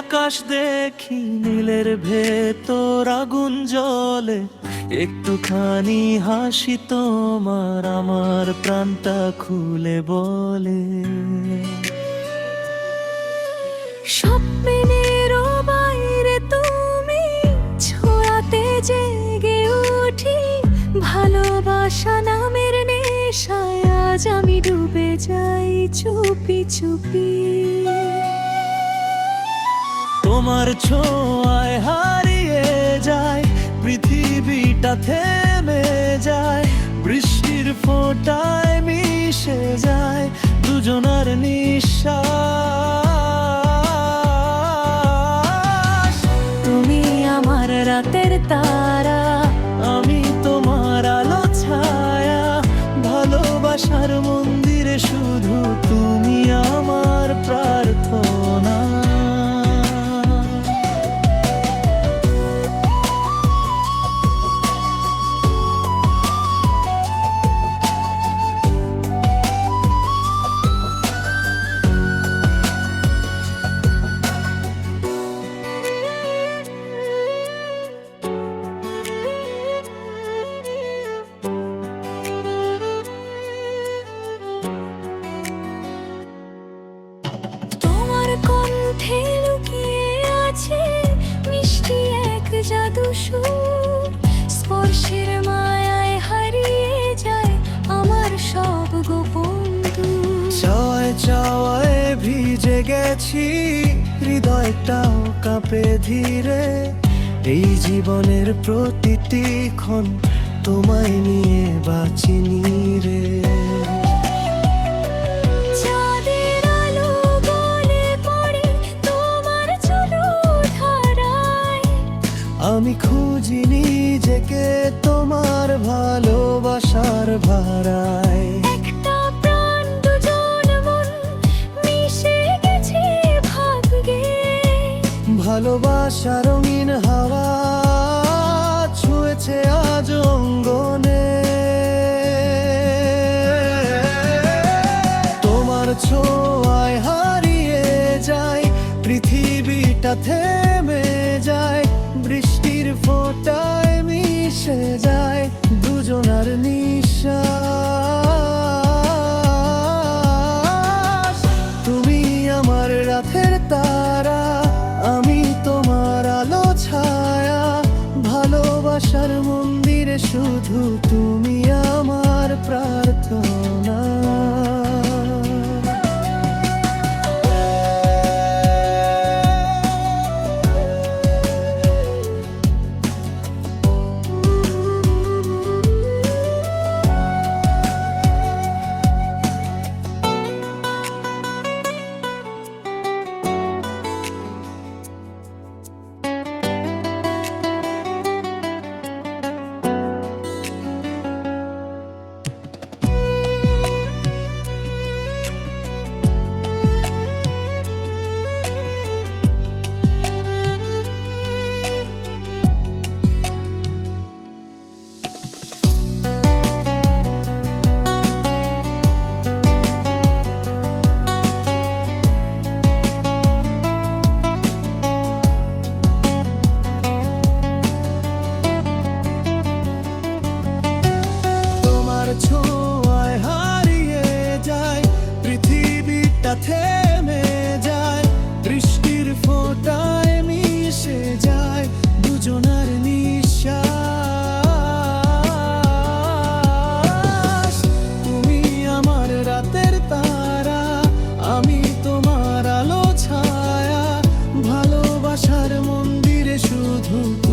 আকাশ দেখি, নীলের ভেতর আগুন জ্বলে। একটুখানি হাসি তোমার, আমার প্রাণটা খুলে বলে। স্বপ্নেরও বাইরে তুমি ছোঁয়াতে জেগে উঠি, ভালোবাসা নামের নেশায় আজ আমি ডুবে যাই চুপি চুপি। তোমার ছোঁয়ায় হারিয়ে যায়, পৃথিবীটা থেমে যায়, বৃষ্টির ফোঁটায় মিশে যায়, দুজনার নিঃশ্বাস। তুমি আমার রাতের তারা গেছি হৃদয়টাও কাঁপে ধীরে। এই জীবনের প্রতিটি ক্ষণ তোমায় নিয়ে বাঁচিনি রে। আমি খুঁজি নিজেকে তোমার ভালোবাসার ভাড়ায় ভালোবাসা রঙিন হাওয়া ছুঁয়েছে আজ অঙ্গনে। তোমার ছোঁয়ায় হারিয়ে যায়, পৃথিবীটা থেমে যায়, বৃষ্টির ফোঁটায় মিশে যায়, দুজনার নিঃশ্বাস ভালোবাসার মন্দিরে শুধু তুমি থেমে যায়। বৃষ্টির ফোঁটায় মিশে যায় দুজনার নিঃশ্বাস। তুমি আমার রাতের তারা, আমি তোমার আলো ছায়া। ভালোবাসার মন্দিরে শুধু